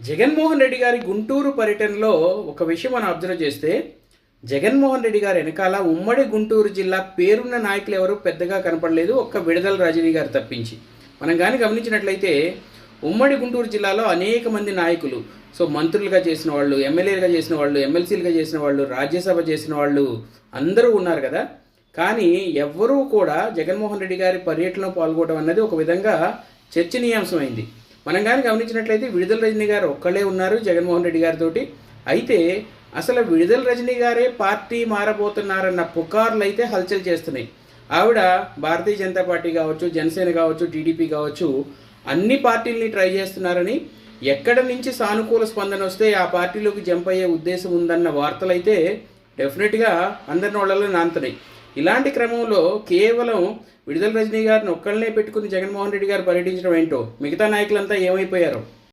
జగన్మోహన్ రెడ్డి గారి గుంటూరు పర్యటనలో ఒక విషయం మనం అబ్జర్వ్ చేస్తే జగన్మోహన్ రెడ్డి గారి వెనకాల ఉమ్మడి గుంటూరు జిల్లా పేరున్న నాయకులు ఎవరు పెద్దగా కనపడలేదు ఒక్క విడుదల రజనీ గారు తప్పించి. మనం కానీ గమనించినట్లయితే ఉమ్మడి గుంటూరు జిల్లాలో అనేక మంది నాయకులు సో మంత్రులుగా చేసిన వాళ్ళు ఎమ్మెల్యేలుగా చేసిన వాళ్ళు ఎమ్మెల్సీలుగా చేసిన వాళ్ళు రాజ్యసభ చేసిన వాళ్ళు అందరూ ఉన్నారు కదా. కానీ ఎవ్వరూ కూడా జగన్మోహన్ రెడ్డి గారి పర్యటనలో పాల్గొనడం అన్నది ఒక విధంగా చర్చనీయాంశమైంది. మనం కానీ గమనించినట్లయితే విడుదల రజనీ గారు ఒక్కళ్ళే ఉన్నారు జగన్మోహన్ రెడ్డి గారితో అయితే అసలు విడుదల రజనీ గారే పార్టీ మారబోతున్నారన్న పుకార్లు అయితే హల్చల్ చేస్తున్నాయి. ఆవిడ భారతీయ జనతా పార్టీ కావచ్చు జనసేన కావచ్చు టీడీపీ కావచ్చు అన్ని పార్టీల్ని ట్రై చేస్తున్నారని ఎక్కడ నుంచి సానుకూల స్పందన వస్తే ఆ పార్టీలోకి జంప్ అయ్యే ఉద్దేశం ఉందన్న వార్తలైతే డెఫినెట్గా అందరి వాళ్ళలో నానుతున్నాయి ఇలాంటి క్రమంలో కేవలం విడుదల రజనీ గారిని ఒక్కళ్ళనే పెట్టుకుని జగన్మోహన్ రెడ్డి గారు పర్యటించడం ఏంటో మిగతా నాయకులంతా ఏమైపోయారు?